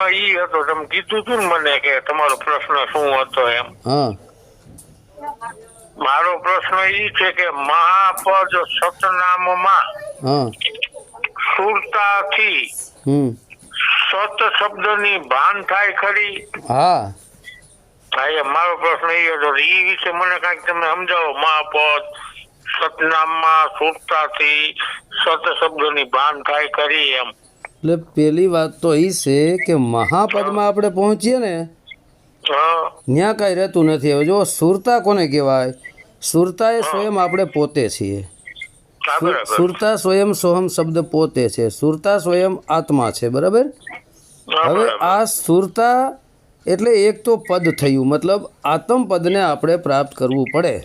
ઈ હતો તમે કીધું ને મને કે તમારો પ્રશ્ન શું હતો એમ. મારો પ્રશ્ન ઈ છે કે મહાપદ સતનામમાં સુરતાથી સત શબ્દની ભાન થાય ખરી? હા. ભાઈ મારો પ્રશ્ન ઈ હતો ઈ વિશે મને કાંઈક તમે સમજાવો. મહાપદ સતનામમાં સુરતાથી સત શબ્દની ભાન થાય ખરી એમ. એટલે પેલી વાત તો એ છે કે મહાપદમાં આપણે પહોંચીએ ને ત્યાં કાંઈ રહેતું નથી. હવે જો સુરતા કોને કહેવાય? સુરતા એ સ્વયં આપણે પોતે છીએ. સુરતા સ્વયં સોહમ શબ્દ પોતે છે. સુરતા સ્વયં આત્મા છે બરાબર? હવે આ સુરતા એટલે એક તો પદ થયું. મતલબ આત્મ પદને આપણે પ્રાપ્ત કરવું પડે.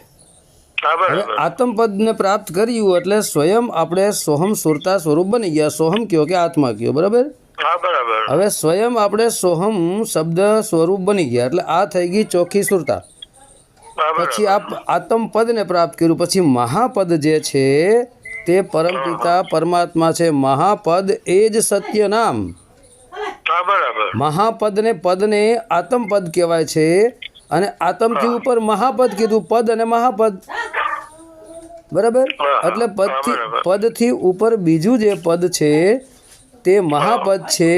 બરાબર. પ્રાપ્ત કર્યું એટલે સ્વયં આપણે સોહમ સુરતા સ્વરૂપ બની ગયા. સોહમ કયો કે આત્મા કયો બરાબર? હવે સ્વયં આપણે સોહમ શબ્દ સ્વરૂપ બની ગયા એટલે આ થઈ ગઈ ચોખ્ખી સુરતા. પછી આપ આત્મપદને પ્રાપ્ત કર્યું. પછી મહાપદ જે છે તે પરમપિતા પરમાત્મા છે. મહાપદ એ જ સત્ય નામ. મહાપદને પદને આત્મપદ કહેવાય છે. અને આતમથી ઉપર મહાપદ કીધું. પદ અને મહાપદ. બરાબર? હા, એટલે પદથી હા, બરાબર. પદથી ઉપર બીજું જે પદ છે તે મહાપદ છે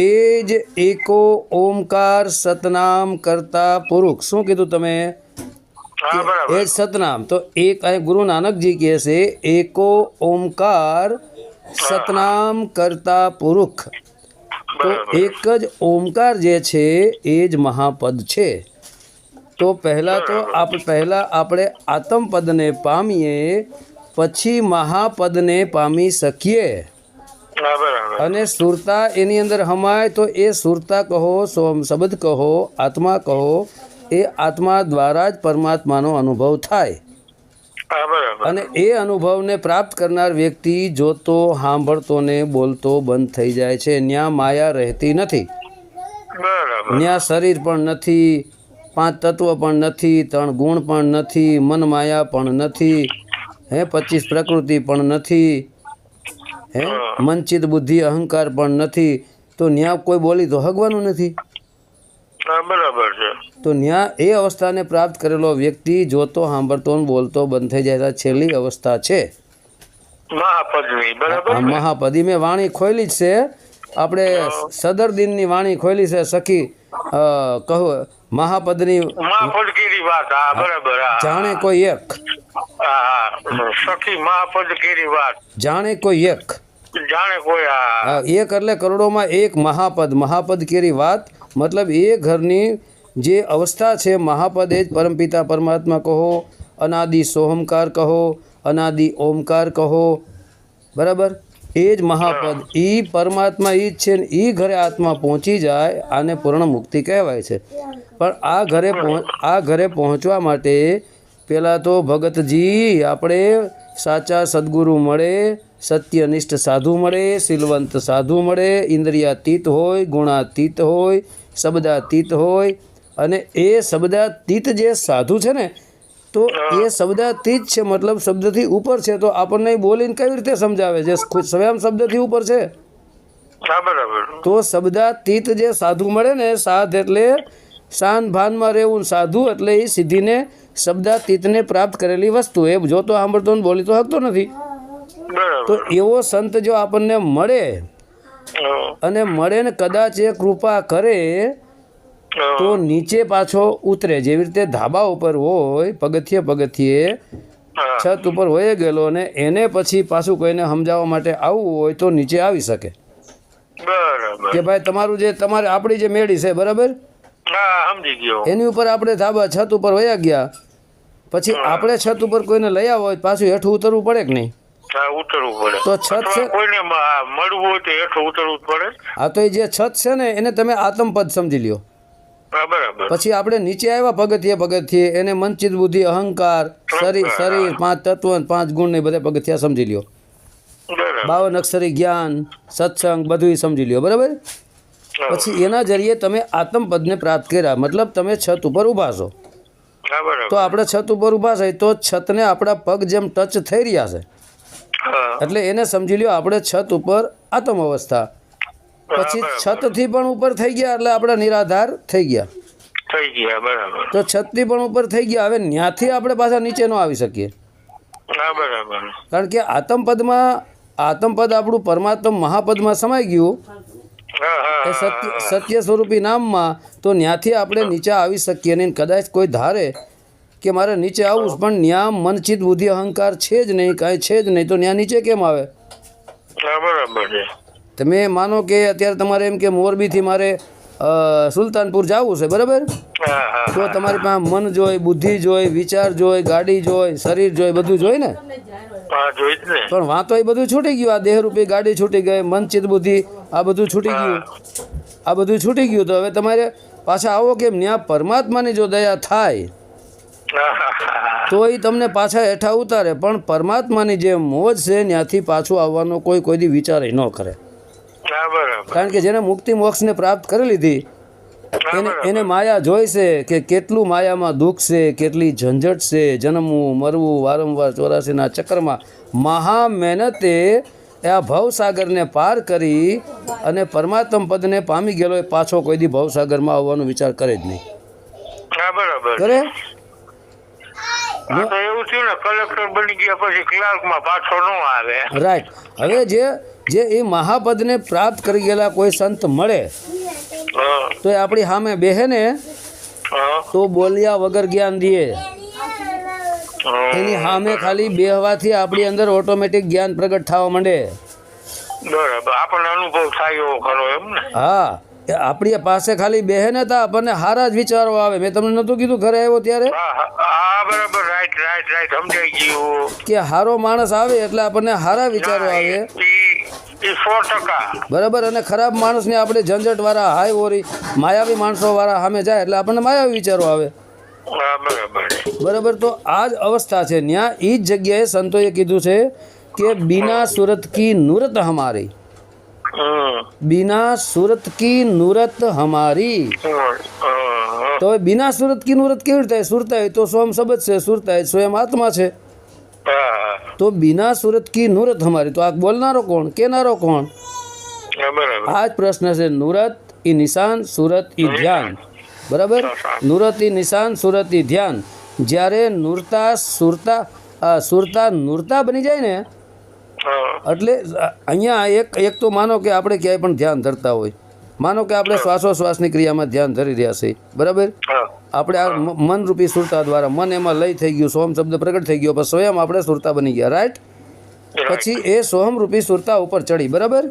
એ જ એકો ઓમકાર સતનામ કરતા પુરુષ શું કીધું તમે? હા એ બરાબર. જ સતનામ. તો એક અહીં ગુરુ નાનકજી કહે છે એકો ઓમકાર સતનામ કરતા પુરુષ તો બરાબર. એક જ ઓમકાર જે છે એ જ મહાપદ છે. તો પહેલાં તો આપ પહેલાં આપણે આત્મપદને પામીએ પછી મહાપદને પામી શકીએ. અને સુરતા એની અંદર હમાય તો એ સુરતા કહો શબ્દ કહો આત્મા કહો એ આત્મા દ્વારા જ પરમાત્માનો અનુભવ થાય. અને એ અનુભવને પ્રાપ્ત કરનાર વ્યક્તિ જોતો સાંભળતો ને બોલતો બંધ થઈ જાય છે. ત્યાં માયા રહેતી નથી. ન્યા શરીર પણ નથી. પાંચ તત્વ પણ નથી ત્રણ ગુણ પણ નથી મન માયા પણ નથી હે પચીસ પ્રકૃતિ પણ નથી હે મનચિત બુદ્ધિ અહંકાર પણ નથી. તો ન્યા કોઈ બોલી તો હગવાનું નથી. બરાબર છે. તો ન્યા એ અવસ્થાને પ્રાપ્ત કરેલો વ્યક્તિ જોતો સાંભળતો બોલતો બંધ થઈ જાય છેલ્લી અવસ્થા છે. મહાપદી મેં વાણી ખોલી જ છે. આપણે સદર દિનની વાણી ખોલી છે સખી કહો મહાપદની મહાપદ કેરી વાત હા બરાબર હા. જાણે કોઈ એક. હા હા સખી મહાપદ કેરી વાત. જાણે કોઈ એક. જાણે કોઈ હા આ એક એટલે કરોડોમાં એક મહાપદ. મહાપદ કેરી વાત મતલબ એ ઘરની જે અવસ્થા છે મહાપદ એ જ પરમપિતા પરમાત્મા કહો અનાદિ સોહમકાર કહો અનાદિ ઓમકાર કહો. બરાબર? એ જ મહાપદ. એ પરમાત્મા એ જ છે ને એ ઘરે આત્મા પહોંચી જાય આને પૂર્ણ મુક્તિ કહેવાય છે. પણ આ ઘરે પહોંચ આ ઘરે પહોંચવા માટે પહેલાં તો ભગતજી આપણે સાચા સદગુરુ મળે સત્યનિષ્ઠ સાધુ મળે શીલવંત સાધુ મળે ઇન્દ્રિયાતીત હોય ગુણાતીત હોય શબ્દાતીત હોય. અને એ શબ્દાતીત જે સાધુ છે ને તો એ શબ્દાતીત છે મતલબ શબ્દથી ઉપર છે તો આપણને બોલીને કેવી રીતે સમજાવે છે? સ્વયં શબ્દથી ઉપર છે? તો શબ્દાતીત જે સાધુ મળે ને સાધ એટલે શાન ભાનમાં રહેવું ને સાધુ એટલે એ સિદ્ધિને શબ્દાતીતને પ્રાપ્ત કરેલી વસ્તુ. એ જોતો સાંભળતો ને બોલી તો હકતો નથી. તો એવો સંત જો આપણને મળે અને મળે ને કદાચ એ કૃપા કરે તો નીચે પાછો ઉતરે. જેવી રીતે ધાબા ઉપર હોય પગથિયે પગથિયે છત ઉપર હોય ગયેલો અને એને પછી પાછું કોઈને સમજાવવા માટે આવવું હોય તો નીચે આવી શકે. કે ભાઈ તમારું જે તમારે આપણી જે મેળી છે બરાબર? હા એની ઉપર આપણે ધાબા છત ઉપર વયા ગયા. પછી આપણે છત ઉપર કોઈને લઈ આવો હોય પાછું હેઠું ઉતરવું પડે કે નહીં? હા ઉતરવું પડે. તો છત છે કોઈને આ મળવું હોય તો હેઠું ઉતરવું પડે. આ તો એ જે છત છે ને એને તમે આતમપદ સમજી લ્યો. હા પછી આપણે નીચે આવ્યા પગથિયે પગથિયે એને મનચિત બુદ્ધિ અહંકાર શરીર શરીર પાંચ તત્વ પાંચ ગુણ ને બધા પગથિયા સમજી લ્યો. બાવન અક્ષરી જ્ઞાન સત્સંગ બધું સમજી લ્યો બરાબર? પછી એના જરીએ તમે આત્મપદને પ્રાપ્ત કર્યા મતલબ તમે છત ઉપર ઊભા છો. તો આપણે છત ઉપર ઊભા છે તો છતને આપણા પગ જેમ ટચ થઈ રહ્યા છે. એટલે એને સમજી લ્યો આપણે છત ઉપર આત્મ અવસ્થા. પછી છત છતથી પણ ઉપર થઈ ગયા એટલે આપણે નિરાધાર થઈ ગયા. થઈ ગયા બરાબર. તો છતથી પણ ઉપર થઈ ગયા. હવે ત્યાંથી આપણે પાછા નીચે ન આવી શકીએ. બરાબર. કારણ કે આતમપદમાં આતમપદ આપણું પરમાત્મ મહાપદમાં સમાઈ ગયું. એ સત્ય સત્ય સ્વરૂપી નામમાં તો ત્યાંથી આપણે નીચે આવી શકીએ નહીં. કદાચ કોઈ ધારે કે મારે નીચે આવવું પણ ત્યાં મનચિત બુદ્ધિ અહંકાર છે જ નહીં કાંઈ છે જ નહીં તો ત્યાં નીચે કેમ આવે? બરાબર છે. તમે માનો કે અત્યારે તમારે એમ કે મોરબીથી મારે સુલતાનપુર જવું છે બરાબર? તો તમારી પાસે મન જોઈ બુદ્ધિ જોઈ વિચાર જોઈ ગાડી જોઈ શરીર જોઈ બધું જોઈ ને? પણ વાં તો એ બધું છૂટી ગયું આ દેહરૂપી ગાડી છૂટી ગઈ મન ચિત્ત બુદ્ધિ આ બધું છૂટી ગયું. આ બધું છૂટી ગયું તો હવે તમારે પાછા આવો કેમ? ત્યાં પરમાત્માની જો દયા થાય તો એ તમને પાછા હેઠા ઉતારે. પણ પરમાત્માની જે મોજ છે ત્યાંથી પાછું આવવાનો કોઈ કોઈ દી વિચાર ન કરે. કારણ કે જેને મુક્તિ મોક્ષને પ્રાપ્ત કરી લીધી એને એને માયા જોઈ છે કે કેટલું માયામાં દુઃખ છે કેટલી ઝંઝટ છે જન્મવું મરવું વારંવાર ચોરાસીના ચક્કરમાં. મહા મહેનતે આ ભવસાગરને પાર કરી અને પરમાત્મ પદને પામી ગયેલો એ પાછો કોઈ દી ભવસાગરમાં આવવાનો વિચાર કરે જ નહીં. કરે? રાઈટ હવે જે જે એ મહાપદને પ્રાપ્ત કરી ગયેલા કોઈ સંત મળે તો એ આપણી સામે બેહે ને તો બોલ્યા વગર જ્ઞાન દે. એની સામે ખાલી બેહવાથી આપણી અંદર ઓટોમેટિક જ્ઞાન પ્રગટ થવા માંડે. આપણને અનુભવ થાય ખરો એમ ને? હા. આપણી પાસે ખાલી બેહે ને તા આપણને સારા જ વિચારો આવે. મેં તમને નહોતું કીધું ઘરે આવ્યો ત્યારે? હા હા, હા બરાબર. Right right right. સમજાઈ ગયું. કે સારો માણસ આવે એટલે આપણને સારા વિચારો આવે. એ સો ટકા. બરાબર અને ખરાબ માણસને આપણે ઝંઝટવાળા હાય ઓરી માયાવી માણસોવાળા સામે જાય એટલે આપણને માયાવી વિચારો આવે. બરાબર. તો આ જ અવસ્થા છે. ત્યાં એ જ જગ્યાએ સંતોએ કીધું છે કે બિના સુરત કી નુરત હમારી. બિના સુરત કી નુરત હમારી. તો બિના સુરત કી નુરત કેવી રીતે? સુરતાય? તો સ્વયં શબ્દ છે સુરતાય સ્વયં આત્મા છે. તો બિના સુરત કી નુરત હમારી? તો આ બોલનારો કોણ? કેનારો કોણ? આ જ પ્રશ્ન છે નુરત ઈ નિશાન સુરત ઈ ધ્યાન. બરાબર? નુરત ઈ નિશાન સુરત ઈ ધ્યાન. જ્યારે નુરતા સુરતા સુરતા નુરતા બની જાય ને એટલે અહીંયા એક એક તો માનો કે આપણે ક્યાંય પણ ધ્યાન ધરતા હોય. માનો કે આપણે શ્વાસોશ્વાસની ક્રિયામાં ધ્યાન ધરી રહ્યા છીએ. બરાબર? આપણે આ મનરૂપી સુરતા દ્વારા મન એમાં લય થઈ ગયું સોહમ શબ્દ પ્રગટ થઈ ગયો પણ સ્વયં આપણે સુરતા બની ગયા. રાઈટ પછી એ સોહમ રૂપી સુરતા ઉપર ચડી બરાબર?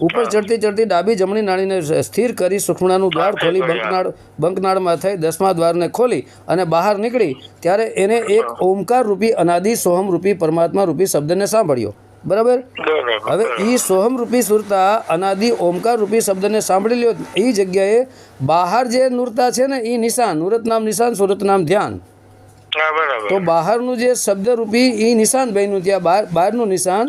ઉપર ચડતી ચડતી ડાબી જમણી નાળીને સ્થિર કરી સુખમણાનું દ્વાર ખોલી બંકનાળ બંકનાળમાં થઈ દસમા દ્વારને ખોલી અને બહાર નીકળી ત્યારે એને એક ઓમકાર રૂપી અનાદિ સોહમ રૂપી પરમાત્મા રૂપી શબ્દને સાંભળ્યો. બરાબર. હવે એ સોહમ રૂપી સુરતા અનાદિ ઓમકાર રૂપી શબ્દને સાંભળી લ્યો. એ જગ્યાએ બહાર જે નુરતા છે ને એ નિશાન નુરત નામ નિશાન સુરત નામ ધ્યાન. તો બહારનું જે શબ્દરૂપી એ નિશાન બન્યું ત્યાં બહાર બહારનું નિશાન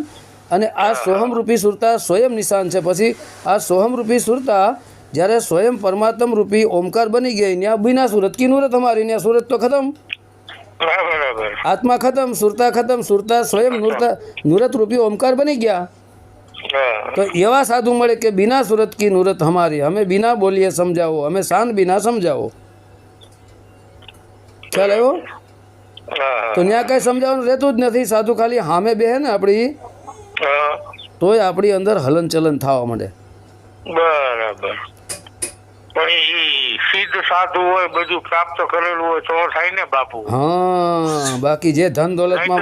અને આ સોહમ રૂપી સુરતા સ્વયં નિશાન છે. પછી આ સોહમ રૂપી સુરતા જ્યારે સ્વયં પરમાત્મ રૂપી ઓમકાર બની ગઈ ત્યાં બિના સુરત કી નુરત અમારી ત્યાં સુરત તો ખતમ. આત્મા ખતમ સુરતા ખતમ સુરતા સ્વયં નુરતા નુરત રૂપી ઓમકાર બની ગયા. તો એવા સાધુ મળે કે બિના સુરત કી નુરત હમારી અમે બિના બોલીએ સમજાવો અમે શાન બિના સમજાવો. ખ્યાલ આવ્યો? તો ત્યાં કઈ સમજાવવાનું રહેતું જ નથી સાધુ ખાલી હામે બેહે ને આપણી તોય આપણી અંદર હલનચલન થવા માંડે. બરાબર. સિદ્ધ સાધુ હોય બધું પ્રાપ્ત કરેલું હોય તો થાય ને બાપુ. હા બાકી જે ધન દોલતમાં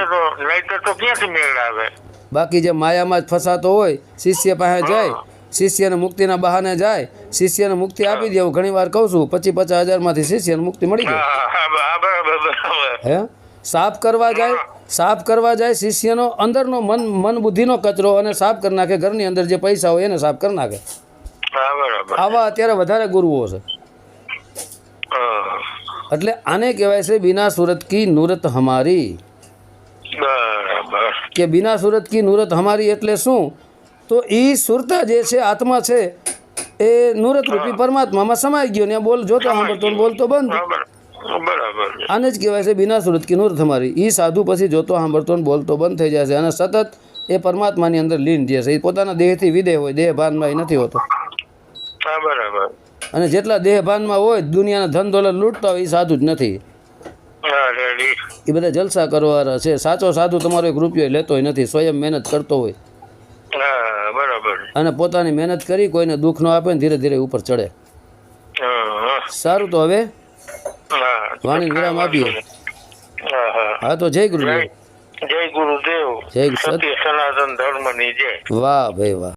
નહીતર તો ક્યાંથી મેળ આવે? બાકી જે માયામાં જ ફસાતો હોય શિષ્ય પાસે જાય શિષ્યને મુક્તિના બહાને જાય શિષ્યને મુક્તિ આપી દે હું ઘણી વાર કહું છું. પચીસ પચાસ હજારમાંથી શિષ્યને મુક્તિ મળી જાય હા સાફ કરવા જાય સાફ કરવા જાય શિષ્યનો અંદરનો મન મન બુદ્ધિનો કચરો અને સાફ કરી નાખે ઘરની અંદર જે પૈસા હોય એને સાફ કરી નાખે. આવા અત્યારે વધારે ગુરુઓ છે. એટલે આને કહેવાય છે બિના સુરત કી નુરત હમારી. કે બિના સુરત કી નુરત હમારી એટલે શું? તો એ સુરતા જે છે આત્મા છે એ નુરત રૂપી પરમાત્મામાં સમાઈ ગયો ને બોલ જોતો સાંભળતો ને બોલતો બંધ. બરાબર આને જ કહેવાય છે બિના સુરત કી નુરત હમારી. એ સાધુ પછી જોતો સાંભળતો ને બોલતો બંધ થઈ જાય છે અને સતત એ પરમાત્માની અંદર લીન જે છે એ પોતાના દેહથી વિદેહ હોય દેહ ભાનમાં એ નથી હોતો. બરાબર. અને જેટલા દેહભાનમાં હોય દુનિયાના ધન દોલત લૂંટતા હોય એ સાધુ જ નથી. એ બધા જલસા કરવાના છે. સાચો સાધુ તમારો એક રૂપિયો લેતો નથી સ્વયં મહેનત કરતો હોય. બરાબર. અને પોતાની મહેનત કરી કોઈને દુઃખ ન આપે ને ધીરે ધીરે ઉપર ચડે. સારું તો હવે? વાણી વિરામ આપીએ. હા તો જય ગુરુદેવ. જય ગુરુદેવ. જય સનાતન ધર્મની જય. વાહ ભાઈ વાહ.